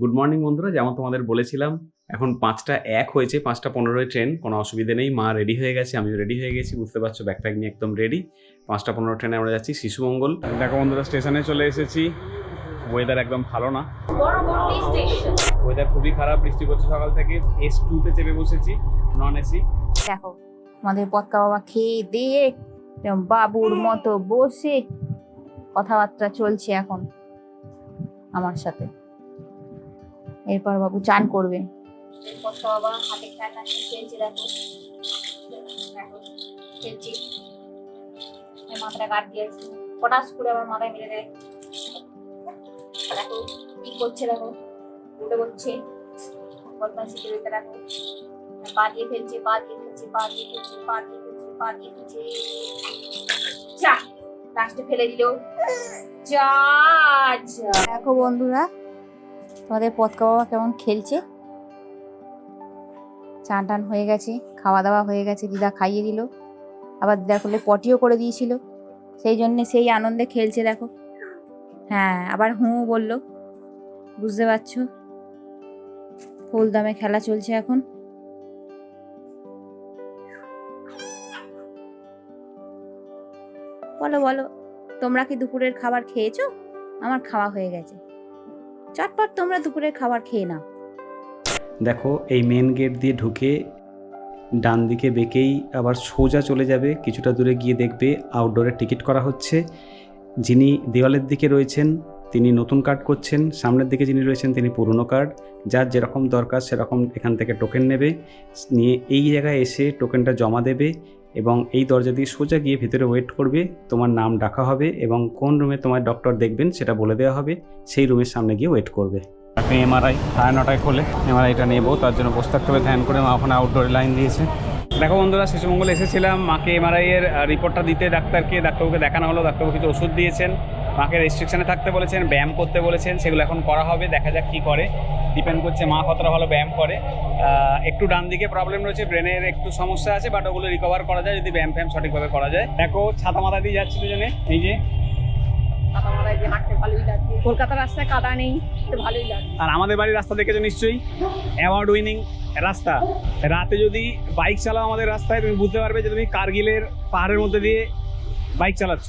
Good morning বন্ধুরা। যেমন তোমাদের বলেছিলাম এখন পাঁচটা এক হয়েছে পাঁচটা পনেরোয় ট্রেন কোনো অসুবিধে নেই। মা রেডি হয়ে গেছে আমিও রেডি হয়ে গেছি বুঝতে পারছ ব্যাকপ্যাক নিয়ে একদম রেডি পাঁচটা পনেরো ট্রেনে আমরা যাচ্ছি শিশুমঙ্গল দেখো বন্ধুরা স্টেশনে চলে এসেছি। ওয়েদার একদম ভালো না। ওয়েদার খুবই খারাপ বৃষ্টি পড়ছে সকাল থেকে। এস টুতে চেপে বসেছি নন এসি দেখো আমাদের পৎকা বাবা খেয়ে দিয়ে বাবুর মতো বসে কথাবার্তা চলছে এখন আমার সাথে। এরপর বাবু চান করবে। হাতে খেলছে দেখো। মাথাটা কাট দিয়েছে। পটাশ করে মাথায় মেরে দেয়। দেখো কি করছে দেখো। উঠে করছে। বদমাইশি করে দেখো। পা দিয়ে ফেলছে পা দিয়ে ফেলছে পা দিয়ে ফেলছে পা দিয়ে ফেলছে পা দিয়ে ফেলছে যা লাস্টে ফেলে দিল। যা যা। দেখো বন্ধুরা তোমাদের পতকা বাবা কেমন খেলছে? চান টান হয়ে গেছে খাওয়া দাওয়া হয়ে গেছে, দিদা খাইয়ে দিল। আবার দিদা করলে পটিও করে দিয়েছিল। সেই জন্যে সেই আনন্দে খেলছে, দেখো। হ্যাঁ আবার হুঁ বলল, বুঝতে পারছ? ফুল দামে খেলা চলছে এখন। বলো বলো, তোমরা কি দুপুরের খাবার খেয়েছো? আমার খাওয়া হয়ে গেছে। চটপট তোমরা দুপুরের খাবার খেয়ে নাও। দেখো, এই মেন গেট দিয়ে ঢুকে ডান দিকে বেঁকেই আবার সোজা চলে যাবে। কিছুটা দূরে গিয়ে দেখবে আউটডোরে টিকিট করা হচ্ছে। যিনি দেওয়ালের দিকে রয়েছেন, তিনি নতুন কার্ড করছেন। সামনের দিকে যিনি রয়েছেন, তিনি পুরনো কার্ড যার যেরকম দরকার, সেরকম এখান থেকে টোকেন নেবে। নিয়ে এই জায়গায় এসে টোকেনটা জমা দেবে। এবং এই দরজা দিয়ে সোজা গিয়ে ভেতরে ওয়েট করবে, তোমার নাম ডাকা হবে এবং কোন রুমে তোমার ডক্টর দেখবেন সেটা বলে দেওয়া হবে, সেই রুমের সামনে গিয়ে ওয়েট করবে। আপনি এমআরআই সাড়ে নটায় খোলে এমআরআইটা নেব, তার জন্য বসে থাকতে হবে, ধ্যান করে মা ওখানে আউটডোরে লাইন দিয়েছে। দেখো বন্ধুরা, শিশুমঙ্গল এসেছিলাম, মাকে এমআরআই এর রিপোর্টটা দিতে, ডাক্তারকে, ডাক্তারবাবুকে দেখানো হলো, ডাক্তারবাবু কিছু ওষুধ দিয়েছেন। মাকে রেস্ট্রিকশনে থাকতে বলেছেন, ব্যায়াম করতে বলেছেন, সেগুলো এখন করা হবে, দেখা যাক কী করে। ডিপেন্ড করছে মা কতটা ভালো ব্যায়াম করে। একটু ডান দিকে প্রবলেম রয়েছে ব্রেনের একটু সমস্যা আছে বাট ওগুলো রিকভার করা যায় যদি ব্যায়াম ফ্যায়াম সঠিকভাবে করা যায়। দেখো ছাতা মাথা দিয়ে যাচ্ছি দুজনে এই যে। কলকাতা রাস্তায় কাদা নেই ভালোই লাগে আর আমাদের বাড়ির রাস্তা দেখেছ নিশ্চয়ই? অ্যাওয়ার্ড উইনিং রাস্তা। রাতে যদি বাইক চালাও আমাদের রাস্তায় তুমি বুঝতে পারবে যে তুমি কার্গিলের পাহাড়ের মধ্যে দিয়ে বাইক চালাচ্ছ।